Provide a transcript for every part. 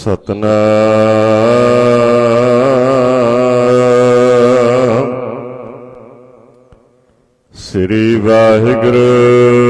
ਸਤਨਾਮ। ਸ੍ਰੀ ਵਾਹਿਗੁਰੂ।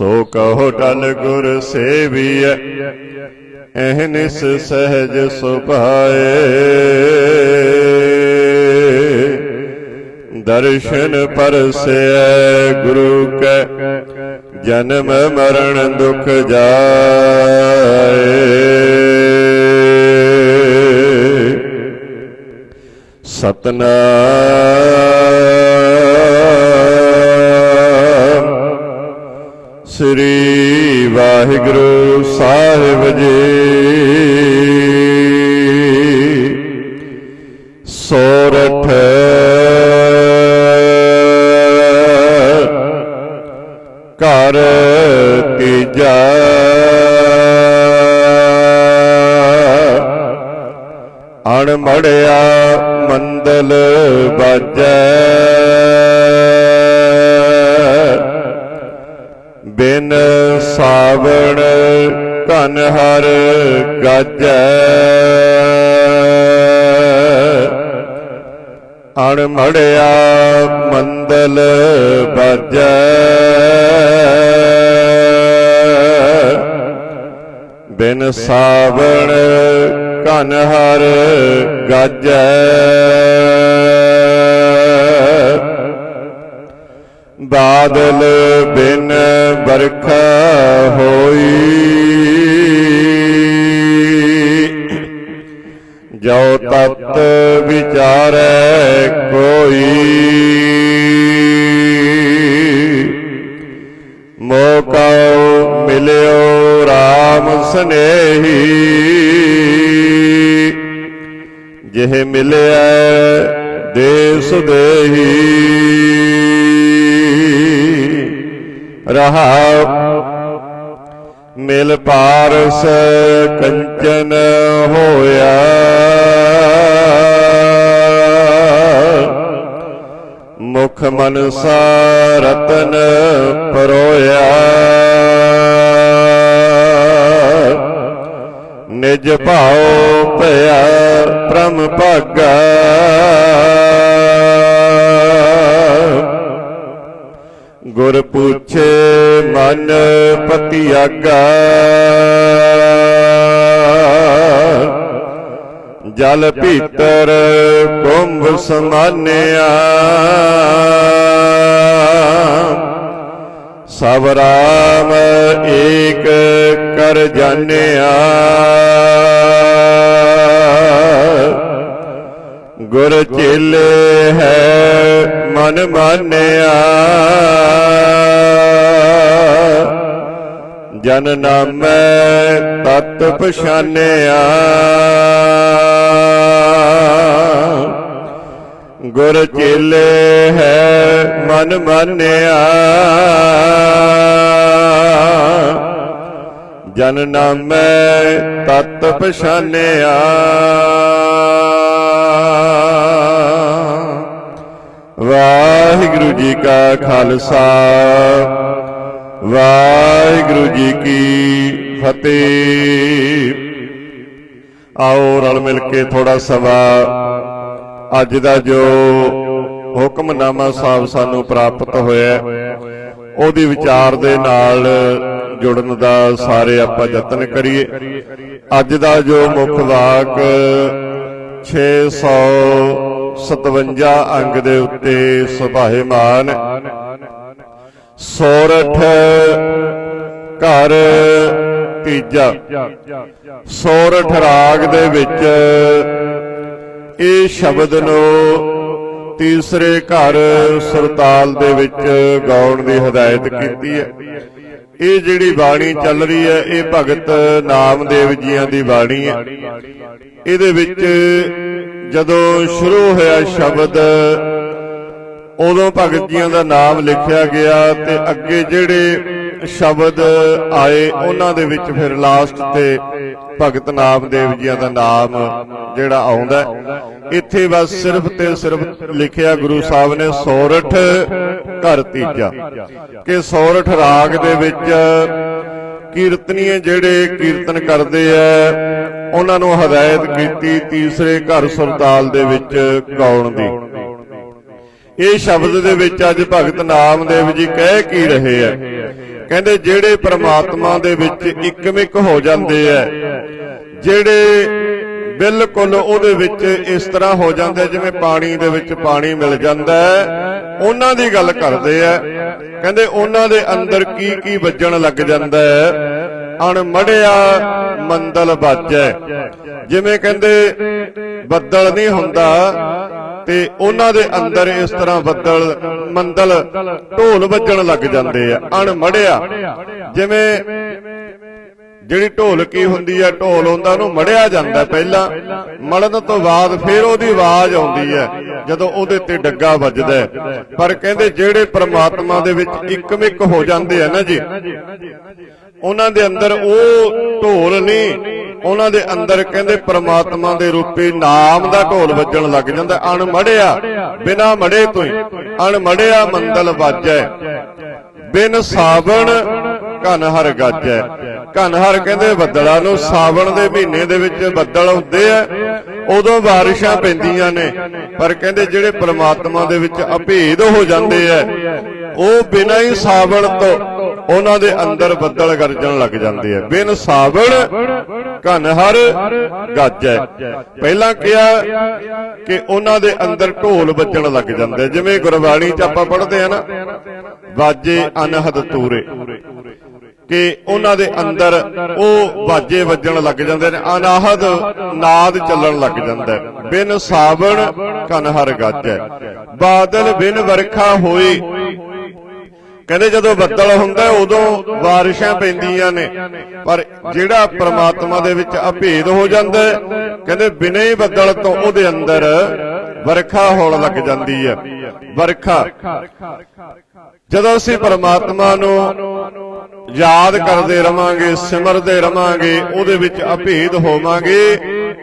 ਸੋ ਕਹੋ ਟਲ ਗੁਰ ਸੇਵੀਐ ਅਹਨਿਸ ਸਹਿਜ ਸੁਭਾਏ। ਦਰਸ਼ਨ ਪਰਸੈ ਗੁਰੂ ਕੈ, ਜਨਮ ਮਰਨ ਦੁਖ ਜਾਏ। ਸਤਨਾਮ ਸ੍ਰੀ ਵਾਹਿਗੁਰੂ ਸਾਹਿਬ ਜੀ। ਸੋਰਠ ਘਰ ਤੀਜਾ। ਅਣਮੜਿਆ ਮੰਦਲ ਬਾਜੈ ਸਾਵਣ ਧਨ ਹਰ ਗਾਜੈ। ਅਣਮੜਿਆ ਮੰਦਲ ਬਾਜੈ ਬਿਨ ਸਾਵਣ ਕਨ ਹਰ ਗਾਜੈ। ਬਾਦਲ ਬਿਨ ਬਰਖਾ ਹੋਈ। ਜੋ ਤਤ ਵਿਚਾਰੈ ਕੋਈ। ਮੋਕਾ ਮਿਲਿਓ RAM ਸਨੇਹੀ। ਜਿਹ ਮਿਲਿਆ ਦੇਸ ਦੇਹੀ। ਰਹਾ ਮਿਲ ਪਾਰਸ ਕੰਚਨ ਹੋਇਆ। ਮੁਖ ਮਨਸਾ ਰਤਨ ਪਰੋਇਆ। ਨਿਜ ਭਾਉ ਭਇਆ ਪ੍ਰਮ ਭਾਗਾ। ਮਨ ਪਤੀ ਆਗਾ। ਜਲ ਭੀਤਰ ਕੁੰਭ ਸਮਾਨਿਆ। ਸਭ ਰਾਮ ਏਕ ਕਰ ਜਾਣਿਆ। ਗੁਰ ਚੇਲੇ ਹੈ ਮਨ ਮਾਨਿਆ। ਜਨ ਨਾਮੈ ਤਤ ਪਛਾਨਿਆ। ਗੁਰ ਚੇਲੇ ਹੈ ਮਨ ਮਾਨਿਆ। ਜਨ ਨਾਮੈ ਤਤ ਪਛਾਨਿਆ। ਵਾਹਿਗੁਰੂ ਜੀ ਕਾ ਖਾਲਸਾ। ਵਾਹਿਗੁਰੂ ਜੀ ਕੀ ਫਤਿਹ। ਆਓ ਰਲ ਮਿਲ ਕੇ ਥੋੜਾ ਸਵਾ ਅੱਜ ਦਾ ਜੋ ਹੁਕਮਨਾਮਾ ਸਾਹਿਬ ਸਾਨੂੰ ਪ੍ਰਾਪਤ ਹੋਇਆ ਹੈ, ਉਹਦੀ ਵਿਚਾਰ ਦੇ ਨਾਲ ਜੁੜਨ ਦਾ ਸਾਰੇ ਆਪਾਂ ਯਤਨ ਕਰੀਏ। ਅੱਜ ਦਾ ਜੋ ਮੁੱਖ ਵਾਕ 657 ਅੰਗ ਦੇ ਉੱਤੇ ਸੁਭਾਏਮਾਨ ਸੋਰਠ ਘਰ ਤੀਜਾ। ਸੋਰਠ ਰਾਗ ਦੇ ਵਿੱਚ ਇਹ ਸ਼ਬਦ ਨੂੰ ਤੀਸਰੇ ਘਰ ਸੁਰਤਾਲ ਦੇ ਵਿੱਚ ਗਾਉਣ ਦੀ ਹਦਾਇਤ ਕੀਤੀ ਹੈ। ਇਹ ਜਿਹੜੀ ਬਾਣੀ ਚੱਲ ਰਹੀ ਹੈ, ਇਹ ਭਗਤ ਨਾਮਦੇਵ ਜੀਆਂ ਦੀ ਬਾਣੀ ਹੈ। ਇਹਦੇ ਵਿੱਚ ਜਦੋਂ ਸ਼ੁਰੂ ਹੋਇਆ ਸ਼ਬਦ ਉਦੋਂ ਭਗਤ ਜੀਆਂ ਦਾ ਨਾਮ ਲਿਖਿਆ ਗਿਆ ਤੇ ਅੱਗੇ ਜਿਹੜੇ ਸ਼ਬਦ ਆਏ, ਉਹਨਾਂ ਦੇ ਵਿੱਚ ਫਿਰ ਲਾਸਟ ਤੇ ਭਗਤ ਨਾਮਦੇਵ ਜੀਆਂ ਦਾ ਨਾਮ ਜਿਹੜਾ ਆਉਂਦਾ ਇੱਥੇ ਬਸ ਸਿਰਫ ਤੇ ਸਿਰਫ ਲਿਖਿਆ ਗੁਰੂ ਸਾਹਿਬ ਨੇ ਸੌਰਠ ਘਰ ਤੀਜਾ। ਕਿ ਸੌਰਠ ਰਾਗ ਦੇ ਵਿੱਚ ਕੀਰਤਨੀਏ ਜਿਹੜੇ ਕੀਰਤਨ ਕਰਦੇ ਆ, ਉਹਨਾਂ ਨੂੰ ਹਦਾਇਤ ਕੀਤੀ ਤੀਸਰੇ ਘਰ ਸੁਰਤਾਲ ਦੇ ਵਿੱਚ ਗਾਉਣ ਦੀ। ਇਹ ਸ਼ਬਦ ਦੇ ਵਿੱਚ ਅੱਜ ਭਗਤ ਨਾਮਦੇਵ ਜੀ ਕਹਿ ਕੀ ਰਹੇ ਆ? ਕਹਿੰਦੇ ਜਿਹੜੇ ਪ੍ਰਮਾਤਮਾ ਦੇ ਵਿੱਚ ਇੱਕਮਿਕ ਹੋ ਜਾਂਦੇ ਆ, ਜਿਹੜੇ ਬਿਲਕੁਲ ਉਹਦੇ ਵਿੱਚ ਇਸ ਤਰ੍ਹਾਂ ਹੋ ਜਾਂਦੇ ਜਿਵੇਂ ਪਾਣੀ ਦੇ ਵਿੱਚ ਪਾਣੀ ਮਿਲ ਜਾਂਦਾ ਉਹਨਾਂ ਦੀ ਗੱਲ ਕਰਦੇ ਆ। ਕਹਿੰਦੇ ਉਹਨਾਂ ਦੇ ਅੰਦਰ ਕੀ ਕੀ ਵੱਜਣ ਲੱਗ ਜਾਂਦਾ ਹੈ? ਅਣਮੜਿਆ ਮੰਦਲ ਬਾਜੈ ਜਿਵੇਂ ਕਹਿੰਦੇ, ਬੱਦਲ ਨਹੀਂ ਹੁੰਦਾ ਤੇ ਉਹਨਾਂ ਦੇ ਅੰਦਰ ਇਸ ਤਰ੍ਹਾਂ ਬੱਦਲ, ਮੰਦਲ, ਢੋਲ ਵੱਜਣ ਲੱਗ ਜਾਂਦੇ ਆ, ਅਣਮੜਿਆ। ਜਿਵੇਂ ਜਿਹੜੀ ਢੋਲਕੀ ਹੁੰਦੀ ਹੈ ਢੋਲ ਹੁੰਦਾ ਉਹਨੂੰ ਮੜਿਆ ਜਾਂਦਾ ਪਹਿਲਾਂ। ਮੜਨ ਤੋਂ ਬਾਅਦ ਫਿਰ ਉਹਦੀ ਆਵਾਜ਼ ਆਉਂਦੀ ਹੈ ਜਦੋਂ ਉਹਦੇ ਤੇ ਡੱਗਾ ਵੱਜਦਾ ਪਰ ਕਹਿੰਦੇ ਜਿਹੜੇ ਪ੍ਰਮਾਤਮਾ ਦੇ ਵਿੱਚ ਇੱਕਮਿਕ ਹੋ ਜਾਂਦੇ ਆ ਨਾ ਜੀ ਉਹਨਾਂ ਦੇ ਅੰਦਰ ਉਹ ਢੋਲ ਨਹੀਂ ਉਹਨਾਂ ਦੇ ਅੰਦਰ ਕਹਿੰਦੇ ਪ੍ਰਮਾਤਮਾ ਦੇ ਰੂਪੀ ਨਾਮ ਦਾ ਢੋਲ ਵੱਜਣ ਲੱਗ ਜਾਂਦਾ। ਅਣਮੜਿਆ, ਬਿਨਾ ਮੜੇ ਤੋਂ ਹੀ। ਅਣਮੜਿਆ ਮੰਦਲ ਵਾਜੈ। ਬਿਨ ਸਾਵਣ ਘਨ ਹਰ ਗਾਜੈ। ਘਨ ਹਰ ਕਹਿੰਦੇ ਬੱਦਲਾਂ ਨੂੰ ਸਾਵਣ ਦੇ ਮਹੀਨੇ ਦੇ ਵਿੱਚ ਬੱਦਲ ਹੁੰਦੇ ਆ। ਉਦੋਂ ਬਾਰਿਸ਼ਾਂ ਪੈਂਦੀਆਂ ਨੇ। ਪਰ ਕਹਿੰਦੇ ਜਿਹੜੇ ਪ੍ਰਮਾਤਮਾ ਦੇ ਵਿੱਚ ਅਭੇਦ ਹੋ ਜਾਂਦੇ ਆ, ਉਹ ਬਿਨਾਂ ਹੀ ਸਾਵਣ ਤੋਂ ਉਹਨਾਂ ਦੇ ਅੰਦਰ ਬੱਦਲ ਗਰਜਣ ਲੱਗ ਜਾਂਦੇ ਆ। ਬਿਨ ਸਾਵਣ ਘਨ ਹਰ ਗਾਜੈ। ਪਹਿਲਾਂ ਕਿਹਾ ਕਿ ਉਹਨਾਂ ਦੇ ਅੰਦਰ ਢੋਲ ਵੱਜਣ ਲੱਗ ਜਾਂਦੇ ਜਿਵੇਂ ਗੁਰਬਾਣੀ ਚ ਆਪਾਂ ਪੜ੍ਹਦੇ ਆ ਨਾ ਬਾਜੇ ਅਨਹਦ ਤੂਰੇ। ਕਿ ਉਹਨਾਂ ਦੇ ਅੰਦਰ ਉਹ ਬਾਜੇ ਵੱਜਣ ਲੱਗ ਜਾਂਦੇ ਨੇ। ਅਨਾਹਦ ਨਾਦ ਚੱਲਣ ਲੱਗ ਜਾਂਦਾ ਹੈ। ਬਿਨ ਸਾਵਣ ਕਨ ਹਰ ਗਾਜੈ। ਬਾਦਲ ਬਿਨ ਵਰਖਾ ਹੋਈ ਕਹਿੰਦੇ ਜਦੋਂ ਬੱਦਲ ਹੁੰਦਾ ਉਦੋਂ ਬਾਰਿਸ਼ਾਂ ਪੈਂਦੀਆਂ ਨੇ। ਪਰ ਜਿਹੜਾ ਪ੍ਰਮਾਤਮਾ ਦੇ ਵਿੱਚ ਅਭੇਦ ਹੋ ਜਾਂਦਾ ਕਹਿੰਦੇ ਬਿਨਾਂ ਹੀ ਬੱਦਲ ਤੋਂ ਉਹਦੇ ਅੰਦਰ ਵਰਖਾ ਹੋਣ ਲੱਗ ਜਾਂਦੀ ਹੈ। ਵਰਖਾ। ਜਦੋਂ ਅਸੀਂ ਪ੍ਰਮਾਤਮਾ ਨੂੰ ਯਾਦ ਕਰਦੇ ਰਵਾਂਗੇ, ਸਿਮਰਦੇ ਰਵਾਂਗੇ, ਉਹਦੇ ਵਿੱਚ ਅਭੇਦ ਹੋਵਾਂਗੇ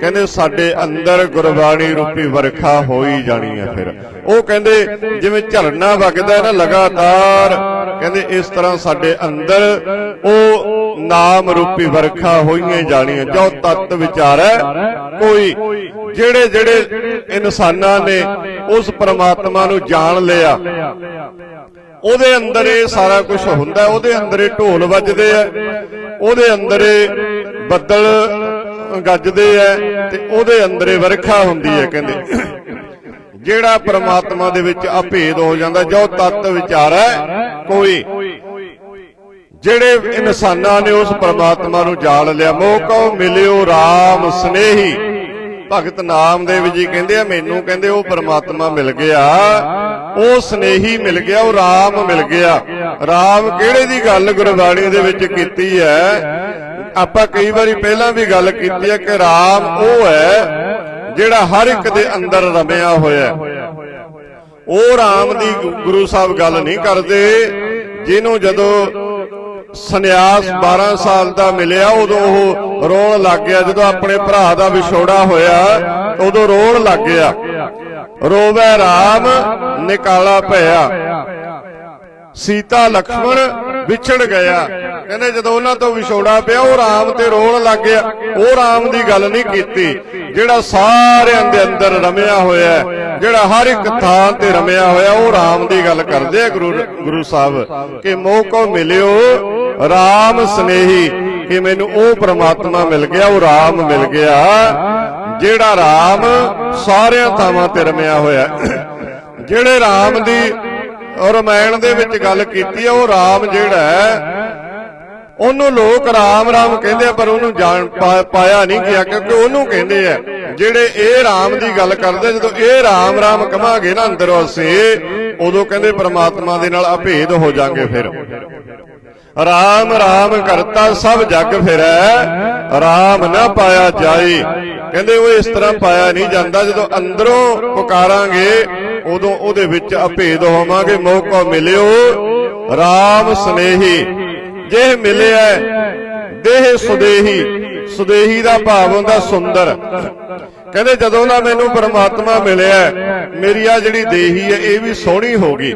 ਕਹਿੰਦੇ ਸਾਡੇ ਅੰਦਰ ਗੁਰਬਾਣੀ ਰੂਪੀ ਵਰਖਾ ਹੋਈ ਜਾਣੀ ਹੈ ਫਿਰ। ਉਹ ਕਹਿੰਦੇ ਜਿਵੇਂ ਝਰਨਾ ਵਗਦਾ ਹੈ ਨਾ ਲਗਾਤਾਰ, ਕਹਿੰਦੇ ਇਸ ਤਰ੍ਹਾਂ ਸਾਡੇ ਅੰਦਰ ਉਹ ਨਾਮ ਰੂਪੀ ਵਰਖਾ ਹੋਈਆਂ ਜਾਣੀਆਂ। ਜੋ ਤਤ ਹੈ, ਕੋਈ ਜਿਹੜੇ ਜਿਹੜੇ ਇਨਸਾਨਾਂ ਨੇ ਉਸ ਪਰਮਾਤਮਾ ਨੂੰ ਜਾਣ ਲਿਆ, ਉਹਦੇ ਅੰਦਰ ਇਹ ਸਾਰਾ ਕੁਝ ਹੁੰਦਾ ਉਹਦੇ ਅੰਦਰ ਇਹ ਢੋਲ ਵੱਜਦੇ ਆ ਉਹਦੇ ਅੰਦਰ ਇਹ ਬੱਦਲ ਗੱਜਦੇ ਆ ਤੇ ਉਹਦੇ ਅੰਦਰ ਵਰਖਾ ਹੁੰਦੀ ਹੈ ਕਹਿੰਦੇ। ਜਿਹੜਾ ਪ੍ਰਮਾਤਮਾ ਦੇ ਵਿੱਚ ਅਭੇਦ ਹੋ ਜਾਂਦਾ, ਜੋ ਤਤ ਵਿਚਾਰੈ ਕੋਈ। ਜਿਹੜੇ ਇਨਸਾਨਾਂ ਨੇ ਉਸ ਪ੍ਰਮਾਤਮਾ ਨੂੰ ਜਾਣ ਲਿਆ, ਮੋਕੋ ਮਿਲਿਓ RAM ਸਨੇਹੀ। ਭਗਤ ਨਾਮਦੇਵ ਜੀ ਕਹਿੰਦੇ ਆ, ਮੈਨੂੰ ਕਹਿੰਦੇ ਉਹ ਪ੍ਰਮਾਤਮਾ ਮਿਲ ਗਿਆ। ਉਹ ਸਨੇਹੀ ਮਿਲ ਗਿਆ, ਉਹ RAM ਮਿਲ ਗਿਆ। RAM ਕਿਹੜੇ ਦੀ ਗੱਲ ਗੁਰਬਾਣੀ ਦੇ ਵਿੱਚ ਕੀਤੀ ਹੈ? ਆਪਾਂ ਕਈ ਵਾਰੀ ਪਹਿਲਾਂ ਵੀ ਗੱਲ ਕੀਤੀ ਹੈ ਕਿ ਰਾਮ ਉਹ ਹੈ ਜਿਹੜਾ ਹਰ ਇੱਕ ਦੇ ਅੰਦਰ ਰਮਿਆ ਹੋਇਆ ਉਹ ਰਾਮ ਦੀ ਗੁਰੂ ਸਾਹਿਬ ਗੱਲ ਨਹੀਂ ਕਰਦੇ। ਜਿਹਨੂੰ ਜਦੋਂ ਸੰਨਿਆਸ 12 ਸਾਲ ਦਾ ਮਿਲਿਆ, ਉਦੋਂ ਉਹ ਰੋਣ ਲੱਗ ਗਿਆ। ਜਦੋਂ ਆਪਣੇ ਭਰਾ ਦਾ ਵਿਛੋੜਾ ਹੋਇਆ, ਉਦੋਂ ਰੋਣ ਲੱਗ ਗਿਆ। ਰੋਵੇ ਰਾਮ, ਨਿਕਾਲਾ ਭਇਆ ਸੀਤਾ, ਲਖਮਣ ਵਿਛੜ ਗਿਆ। ਕਹਿੰਦੇ ਜਦੋਂ ਉਹਨਾਂ ਤੋਂ ਵਿਛੋੜਾ ਪਿਆ, ਉਹ ਰਾਮ ਤੇ ਰੋਣ ਲੱਗ ਗਿਆ। ਉਹ ਰਾਮ ਦੀ ਗੱਲ ਨਹੀਂ ਕੀਤੀ। ਜਿਹੜਾ ਸਾਰਿਆਂ ਦੇ ਅੰਦਰ ਰਮਿਆ ਹੋਇਆ ਜਿਹੜਾ ਹਰ ਇੱਕ ਥਾਂ ਤੇ ਰਮਿਆ ਹੋਇਆ, ਉਹ ਰਾਮ ਦੀ ਗੱਲ ਕਰਦੇ ਆ ਗੁਰੂ ਗੁਰੂ ਸਾਹਿਬ। ਕਿ ਮੋਹ ਕੋ ਮਿਲਿਓ, ਰਾਮ ਸਨੇਹੀ, ਕਿ ਮੈਨੂੰ ਉਹ ਪ੍ਰਮਾਤਮਾ ਮਿਲ ਗਿਆ, ਉਹ ਰਾਮ ਮਿਲ ਗਿਆ, ਜਿਹੜਾ ਰਾਮ ਸਾਰਿਆਂ ਥਾਵਾਂ ਤੇ ਰਮਿਆ ਹੋਇਆ ਜਿਹੜੇ ਰਾਮ ਦੀ ਰਮਾਇਣ ਦੇ ਵਿੱਚ ਗੱਲ ਕੀਤੀ ਹੈ ਉਹ ਰਾਮ ਜਿਹੜਾ ਹੈ ਉਹਨੂੰ ਲੋਕ ਰਾਮ ਰਾਮ ਕਹਿੰਦੇ ਪਰ ਉਹਨੂੰ ਜਾਣ ਪਾਇਆ ਨਹੀਂ ਗਿਆ, ਕਿਉਂਕਿ ਉਹਨੂੰ ਕਹਿੰਦੇ ਆ, ਜਿਹੜੇ ਇਹ ਰਾਮ ਦੀ ਗੱਲ ਕਰਦੇ ਜਦੋਂ ਇਹ ਰਾਮ ਰਾਮ ਕਹਾਂਗੇ ਨਾ ਅੰਦਰੋਂ ਅਸੀਂ, ਉਦੋਂ ਕਹਿੰਦੇ ਪ੍ਰਮਾਤਮਾ ਦੇ ਨਾਲ ਅਭੇਦ ਹੋ ਜਾਾਂਗੇ ਫਿਰ। ਰਾਮ ਰਾਮ ਕਰਤਾ ਸਭ ਜੱਗ ਫਿਰੈ ਰਾਮ ਨਾ ਪਾਇਆ ਜਾਏ ਕਹਿੰਦੇ ਉਹ ਇਸ ਤਰ੍ਹਾਂ ਪਾਇਆ ਨਹੀਂ ਜਾਂਦਾ, ਜਦੋਂ ਅੰਦਰੋਂ ਪੁਕਾਰਾਂਗੇ, ਉਦੋਂ ਉਹਦੇ ਵਿੱਚ ਅਭੇਦ ਹੋਵਾਂਗੇ, ਮੌਕਾ ਮਿਲਿਓ, ਰਾਮ ਸਨੇਹੀ। ਜੇ ਮਿਲਿਆ ਦੇਹ ਸੁਦੇਹੀ ਸੁਦੇਹੀ ਦਾ ਭਾਵ ਹੁੰਦਾ ਸੁੰਦਰ। ਕਹਿੰਦੇ ਜਦੋਂ ਦਾ ਮੈਨੂੰ ਪਰਮਾਤਮਾ ਮਿਲਿਆ, ਮੇਰੀ ਆ ਜਿਹੜੀ ਦੇਹੀ ਹੈ ਇਹ ਵੀ ਸੋਹਣੀ ਹੋ ਗਈ।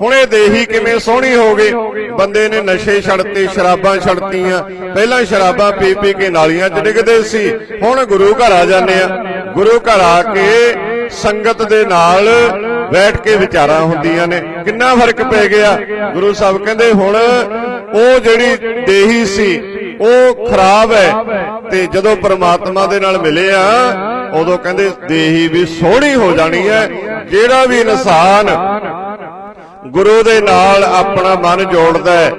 ਹੁਣ ਇਹ ਦੇਹੀ ਕਿਵੇਂ ਸੋਹਣੀ ਹੋ ਗਈ? ਬੰਦੇ ਨੇ ਨਸ਼ੇ ਛੱਡਤੇ, ਸ਼ਰਾਬਾਂ ਛੱਡਤੀਆਂ। ਪਹਿਲਾਂ ਸ਼ਰਾਬਾਂ ਪੀ ਪੀ ਕੇ ਨਾਲੀਆਂ 'ਚ ਡਿੱਗਦੇ ਸੀ, ਹੁਣ ਗੁਰੂ ਘਰ ਆ ਜਾਂਦੇ ਆ। ਗੁਰੂ ਘਰ ਆ ਕੇ ਸੰਗਤ ਦੇ ਨਾਲ ਬੈਠ ਕੇ ਵਿਚਾਰਾਂ ਹੁੰਦੀਆਂ ਨੇ। ਕਿੰਨਾ ਫ਼ਰਕ ਪੈ ਗਿਆ? ਗੁਰੂ ਸਾਹਿਬ ਕਹਿੰਦੇ, ਹੁਣ ਉਹ ਜਿਹੜੀ ਦੇਹੀ ਸੀ, ਉਹ ਖਰਾਬ ਹੈ। ਤੇ ਜਦੋਂ ਪ੍ਰਮਾਤਮਾ ਦੇ ਨਾਲ ਮਿਲੇ ਆ, ਉਦੋਂ ਕਹਿੰਦੇ ਦੇਹੀ ਵੀ ਸੋਹਣੀ ਹੋ ਜਾਣੀ ਹੈ। ਜਿਹੜਾ ਵੀ ਇਨਸਾਨ ਗੁਰੂ ਦੇ ਨਾਲ ਆਪਣਾ ਮਨ ਜੋੜਦਾ ਹੈ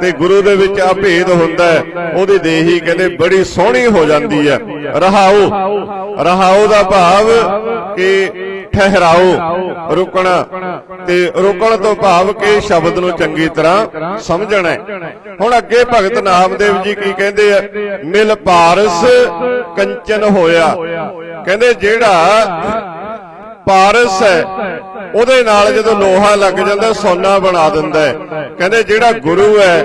ਤੇ ਗੁਰੂ ਦੇ ਵਿੱਚ ਅਭੇਦ ਹੁੰਦਾ ਹੈ, ਉਹਦੀ ਦੇਹੀ ਕਹਿੰਦੇ ਬੜੀ ਸੋਹਣੀ ਹੋ ਜਾਂਦੀ ਹੈ। ਰਹਾਉ ਰਹਾਉ ਦਾ ਭਾਵ ਕਿ ਠਹਿਰਾਓ ਰੁਕਣਾ। ਤੇ ਰੁਕਣ ਤੋਂ ਭਾਵ ਕਿ ਸ਼ਬਦ ਨੂੰ ਚੰਗੀ ਤਰ੍ਹਾਂ ਸਮਝਣਾ ਹੈ। ਹੁਣ ਅੱਗੇ ਭਗਤ ਨਾਮਦੇਵ ਜੀ ਕੀ ਕਹਿੰਦੇ ਆ? ਮਿਲ ਪਾਰਸ ਕੰਚਨ ਹੋਇਆ। ਕਹਿੰਦੇ ਜਿਹੜਾ ਪਾਰਸ ਹੈ ਉਹਦੇ ਨਾਲ ਜਦੋਂ ਲੋਹਾ ਲੱਗ ਜਾਂਦਾ ਸੋਨਾ ਬਣਾ ਦਿੰਦਾ ਹੈ। ਕਹਿੰਦੇ ਜਿਹੜਾ ਗੁਰੂ ਹੈ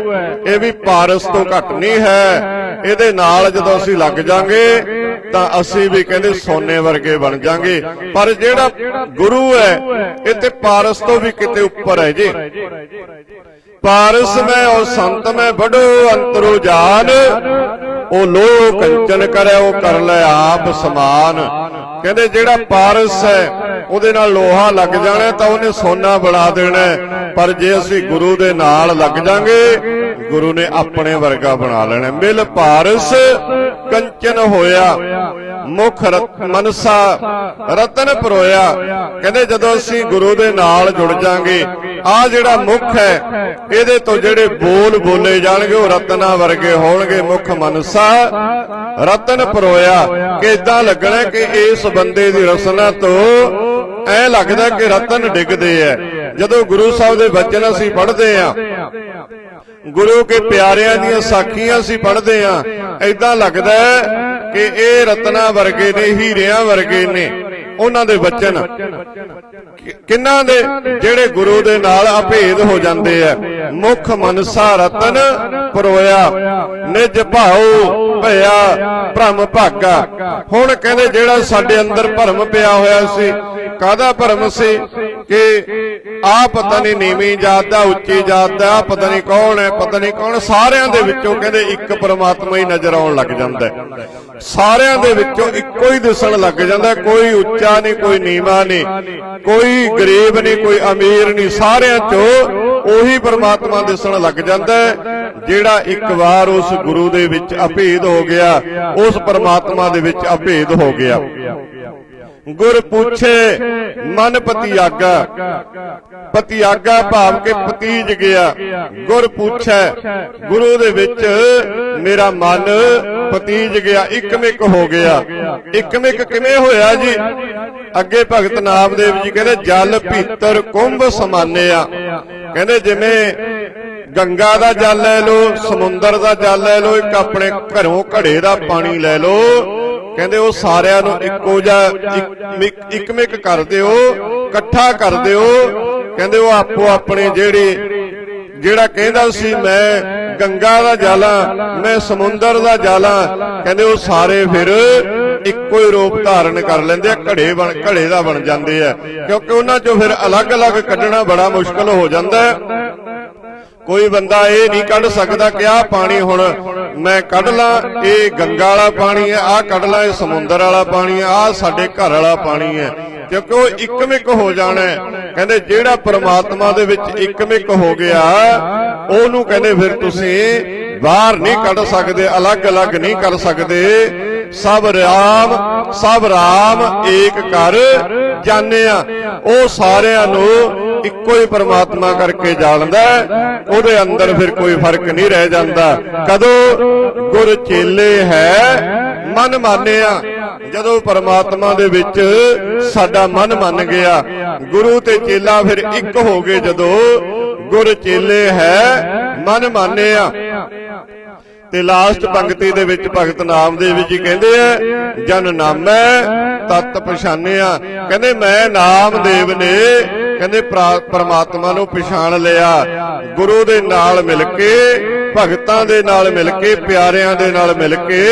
ਇਹ ਵੀ ਪਾਰਸ ਤੋਂ ਘੱਟ ਨਹੀਂ ਹੈ। ਇਹਦੇ ਨਾਲ ਜਦੋਂ ਅਸੀਂ ਲੱਗ ਜਾਾਂਗੇ ਤਾਂ ਅਸੀਂ ਵੀ ਕਹਿੰਦੇ ਸੋਨੇ ਵਰਗੇ ਬਣ ਜਾਾਂਗੇ। ਪਰ ਜਿਹੜਾ ਗੁਰੂ ਹੈ ਇਹ ਤੇ ਪਾਰਸ ਤੋਂ ਵੀ ਕਿਤੇ ਉੱਪਰ ਹੈ ਜੀ। ਪਾਰਸ ਮੈਂ ਉਹ ਸੰਤ ਮੈਂ ਬੜੋ ਅੰਤਰੋ ਜਾਨ। ਉਹ ਲੋਹ ਕੰਚਨ ਕਰੇ ਉਹ ਕਰ ਲੈ ਆਪ ਸਮਾਨ। ਕਹਿੰਦੇ ਜਿਹੜਾ ਪਾਰਸ ਹੈ ਉਹਦੇ ਨਾਲ ਲੋਹਾ ਲੱਗ ਜਾਣਾ ਤਾਂ ਉਹਨੇ ਸੋਨਾ ਬਣਾ ਦੇਣਾ। ਪਰ ਜੇ ਅਸੀਂ ਗੁਰੂ ਦੇ ਨਾਲ ਲੱਗ ਜਾਾਂਗੇ ਗੁਰੂ ਨੇ ਆਪਣੇ ਵਰਗਾ ਬਣਾ ਲੈਣਾ। ਮਿਲ ਪਾਰਸ, ਕੰਚਨ ਹੋਇਆ, ਮੁਖ ਮਨਸਾ ਰਤਨ ਪਰੋਇਆ। ਕਹਿੰਦੇ ਜਦੋਂ ਅਸੀਂ ਗੁਰੂ ਦੇ ਨਾਲ ਜੁੜ ਜਾਾਂਗੇ, ਆ ਜਿਹੜਾ ਮੁਖ ਹੈ, ਇਹਦੇ ਤੋਂ ਜਿਹੜੇ ਬੋਲ ਬੋਲੇ ਜਾਣਗੇ, ਉਹ ਰਤਨਾ ਵਰਗੇ ਹੋਣਗੇ। ਮੁਖ ਮਨਸਾ ਰਤਨ ਪਰੋਇਆ। ਕਿ ਇਦਾਂ ਲੱਗਣਾ ਕਿ ਇਸ ਬੰਦੇ ਦੀ ਰਸਨਾ ਤੋਂ ਐ ਲੱਗਦਾ ਕਿ ਰਤਨ ਡਿੱਗਦੇ ਐ ਜਦੋਂ ਗੁਰੂ ਸਾਹਿਬ ਦੇ ਬਚਨ ਅਸੀਂ ਪੜ੍ਹਦੇ ਆ ਗੁਰੂ ਕੇ ਪਿਆਰਿਆਂ ਦੀਆਂ ਸਾਖੀਆਂ ਅਸੀਂ ਪੜ੍ਹਦੇ ਆ। ਐਦਾਂ ਲੱਗਦਾ ਕਿ ਇਹ ਰਤਨਾ ਵਰਗੇ ਨੇ, ਹੀਰਿਆਂ ਵਰਗੇ ਨੇ, ਉਹਨਾਂ ਦੇ ਬਚਨ ਕਿ- ਦੇ? ਜਿਹੜੇ ਗੁਰੂ ਦੇ ਨਾਲ ਅਭੇਦ ਹੋ ਜਾਂਦੇ ਆ। ਮੁਖ ਮਨਸਾ ਰਤਨ ਪਰੋਇਆ, ਨਿਜ ਭਾਉ ਭਇਆ, ਭ੍ਰਮ ਭਾਗਾ। ਹੁਣ ਕਹਿੰਦੇ ਜਿਹੜਾ ਸਾਡੇ ਅੰਦਰ ਭਰਮ ਪਿਆ ਹੋਇਆ ਸੀ, ਕਾਹਦਾ ਭਰਮ ਸੀ? ਕਿ ਆ ਪਤਾ ਨਹੀਂ ਨੀਵੀਂ ਜਾਤ ਦਾ, ਉੱਚੀ ਜਾਤ ਦਾ, ਪਤਾ ਨਹੀਂ ਕੌਣ ਹੈ, ਪਤਾ ਨਹੀਂ ਕੌਣ, ਸਾਰਿਆਂ ਦੇ ਵਿੱਚੋਂ ਕਹਿੰਦੇ ਇੱਕ ਪਰਮਾਤਮਾ ਹੀ ਨਜ਼ਰ ਆਉਣ ਲੱਗ ਜਾਂਦਾ ਸਾਰਿਆਂ ਦੇ ਵਿੱਚੋਂ ਇੱਕੋ ਹੀ ਦਿਸਣ ਲੱਗ ਜਾਂਦਾ ਕੋਈ ਉੱਚਾ ਨਹੀਂ ਕੋਈ ਨੀਵਾਂ ਨਹੀਂ ਕੋਈ ਗਰੀਬ ਨਹੀਂ ਕੋਈ ਅਮੀਰ ਨਹੀਂ ਸਾਰਿਆਂ ਚੋਂ ਉਹੀ ਪਰਮਾਤਮਾ ਦਿਸਣ ਲੱਗ ਜਾਂਦਾ ਜਿਹੜਾ ਇੱਕ ਵਾਰ ਉਸ ਗੁਰੂ ਦੇ ਵਿੱਚ ਅਭੇਦ ਹੋ ਗਿਆ, ਉਸ ਪਰਮਾਤਮਾ ਦੇ ਵਿੱਚ ਅਭੇਦ ਹੋ ਗਿਆ। ਗੁਰ ਪੁੱਛੇ, ਮਨ ਪਤੀਆਗਾ ਪਤੀਆਗਾ ਭਾਵ ਕੇ ਪਤੀਜ ਗਿਆ। ਗੁਰ ਪੁੱਛੈ, ਗੁਰੂ ਦੇ ਵਿੱਚ ਮੇਰਾ ਮਨ ਪਤੀਜ ਗਿਆ, ਇਕਮਿਕ ਹੋ ਗਿਆ। ਇੱਕਮਿਕ ਕਿਵੇਂ ਹੋਇਆ ਜੀ? ਅੱਗੇ ਭਗਤ ਨਾਮਦੇਵ ਜੀ ਕਹਿੰਦੇ, ਜਲ ਭੀਤਰ ਕੁੰਭ ਸਮਾਨਿਆ। ਕਹਿੰਦੇ ਜਿਵੇਂ ਗੰਗਾ ਦਾ ਜਲ ਲੈ ਲਓ, ਸਮੁੰਦਰ ਦਾ ਜਲ ਲੈ ਲਓ, ਇੱਕ ਆਪਣੇ ਘਰੋਂ ਘੜੇ ਦਾ ਪਾਣੀ ਲੈ ਲਓ ਕਹਿੰਦੇ ਉਹ ਸਾਰਿਆਂ ਨੂੰ ਇੱਕੋ ਜਿਹਾ ਇੱਕ- ਇਕਮਿਕ ਕਰ ਦਿਓ ਇਕੱਠਾ ਕਰ ਦਿਓ ਕਹਿੰਦੇ ਉਹ ਆਪੋ ਆਪਣੇ ਜਿਹੜੇ ਜਿਹੜਾ ਕਹਿੰਦਾ ਸੀ ਮੈਂ ਗੰਗਾ ਦਾ ਜਾਲਾ ਮੈਂ ਸਮੁੰਦਰ ਦਾ ਜਾਲਾ। ਕਹਿੰਦੇ ਉਹ ਸਾਰੇ ਫਿਰ ਇੱਕੋ ਹੀ ਰੂਪ ਧਾਰਨ ਕਰ ਲੈਂਦੇ ਆ ਘੜੇ ਬਣ ਘੜੇ ਦਾ ਬਣ ਜਾਂਦੇ ਆ। ਕਿਉਂਕਿ ਉਹਨਾਂ ਚੋਂ ਫਿਰ ਅਲੱਗ-ਅਲੱਗ ਕੱਢਣਾ ਬੜਾ ਮੁਸ਼ਕਲ ਹੋ ਜਾਂਦਾ ਹੈ। ਕੋਈ ਬੰਦਾ ਇਹ ਨਹੀਂ ਕੱਢ ਸਕਦਾ ਕਿ ਆਹ ਪਾਣੀ ਹੁਣ ਮੈਂ ਕੱਢ ਲਾਂ, ਇਹ ਗੰਗਾ ਵਾਲਾ ਪਾਣੀ ਹੈ, ਆਹ ਕੱਢ ਲਾਂ, ਇਹ ਸਮੁੰਦਰ ਵਾਲਾ ਪਾਣੀ ਹੈ, ਆਹ ਸਾਡੇ ਘਰ ਵਾਲਾ ਪਾਣੀ ਹੈ। ਕਿਉਂਕਿ ਉਹ ਇੱਕਮਿਕ ਹੋ ਜਾਣਾ ਕਹਿੰਦੇ ਜਿਹੜਾ ਪ੍ਰਮਾਤਮਾ ਦੇ ਵਿੱਚ ਇੱਕਮਿਕ ਹੋ ਗਿਆ, ਉਹਨੂੰ ਕਹਿੰਦੇ ਫਿਰ ਤੁਸੀਂ ਬਾਹਰ ਨਹੀਂ ਕੱਢ ਸਕਦੇ, ਅਲੱਗ-ਅਲੱਗ ਨਹੀਂ ਕਰ ਸਕਦੇ। ਸਭ ਰਾਮ ਸਭ ਰਾਮ ਏਕ ਕਰ ਜਾਣਿਆ। ਉਹ ਸਾਰਿਆਂ ਨੂੰ ਇੱਕੋ ਹੀ ਪਰਮਾਤਮਾ ਕਰਕੇ ਜਾਣਦਾ ਉਹਦੇ ਅੰਦਰ ਫਿਰ ਕੋਈ ਫ਼ਰਕ ਨਹੀਂ ਰਹਿ ਜਾਂਦਾ। ਕਦੋਂ ਗੁਰ ਚੇਲੇ ਹੈ, ਮਨ ਮਾਨਿਆ, ਜਦੋਂ ਪਰਮਾਤਮਾ ਦੇ ਵਿੱਚ ਸਾਡਾ ਮਨ ਮੰਨ ਗਿਆ, ਗੁਰੂ ਤੇ ਚੇਲਾ ਫਿਰ ਇੱਕ ਹੋ ਗਏ ਜਦੋਂ ਗੁਰ ਚੇਲੇ ਹੈ, ਮਨ ਮਾਨਿਆ। ਤੇ ਲਾਸਟ ਪੰਕਤੀ ਦੇ ਵਿੱਚ ਭਗਤ ਨਾਮਦੇਵ ਜੀ ਕਹਿੰਦੇ ਆ, ਜਨ ਨਾਮੈ ਤਤ ਪਛਾਨਿਆ। ਕਹਿੰਦੇ, ਮੈਂ ਨਾਮਦੇਵ ਨੇ ਕਹਿੰਦੇ ਪ੍ਰਾ- ਪ੍ਰਮਾਤਮਾ ਨੂੰ ਪਛਾਣ ਲਿਆ। ਗੁਰੂ ਦੇ ਨਾਲ ਮਿਲ ਕੇ, ਭਗਤਾਂ ਦੇ ਨਾਲ ਮਿਲ ਕੇ, ਪਿਆਰਿਆਂ ਦੇ ਨਾਲ ਮਿਲ ਕੇ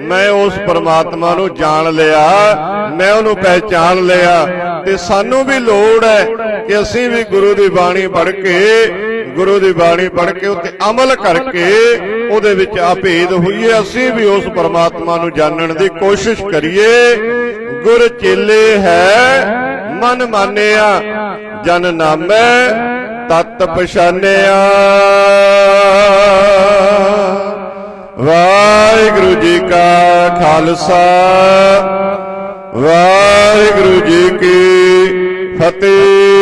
ਮੈਂ ਉਸ ਪਰਮਾਤਮਾ ਨੂੰ ਜਾਣ ਲਿਆ। ਮੈਂ ਉਹਨੂੰ ਪਹਿਚਾਨ ਲਿਆ। ਤੇ ਸਾਨੂੰ ਵੀ ਲੋੜ ਹੈ ਕਿ ਅਸੀਂ ਵੀ ਗੁਰੂ ਦੀ ਬਾਣੀ ਪੜ੍ਹ ਕੇ, ਗੁਰੂ ਦੀ ਬਾਣੀ ਪੜ੍ਹ ਕੇ ਉੱਤੇ ਅਮਲ ਕਰਕੇ ਉਹਦੇ ਵਿੱਚ ਅਭੇਦ ਹੋਈਏ। ਅਸੀਂ ਵੀ ਉਸ ਪਰਮਾਤਮਾ ਨੂੰ ਜਾਣਨ ਦੀ ਕੋਸ਼ਿਸ਼ ਕਰੀਏ। ਗੁਰ ਚੇਲੇ ਹੈ ਮਨ ਮਾਨਿਆ ਜਨ ਨਾਮੈ ਤਤ ਪਛਾਨਿਆ। ਵਾਹਿਗੁਰੂ ਜੀ ਕਾ ਖਾਲਸਾ ਵਾਹਿਗੁਰੂ ਜੀ ਕੀ ਫਤਿਹ।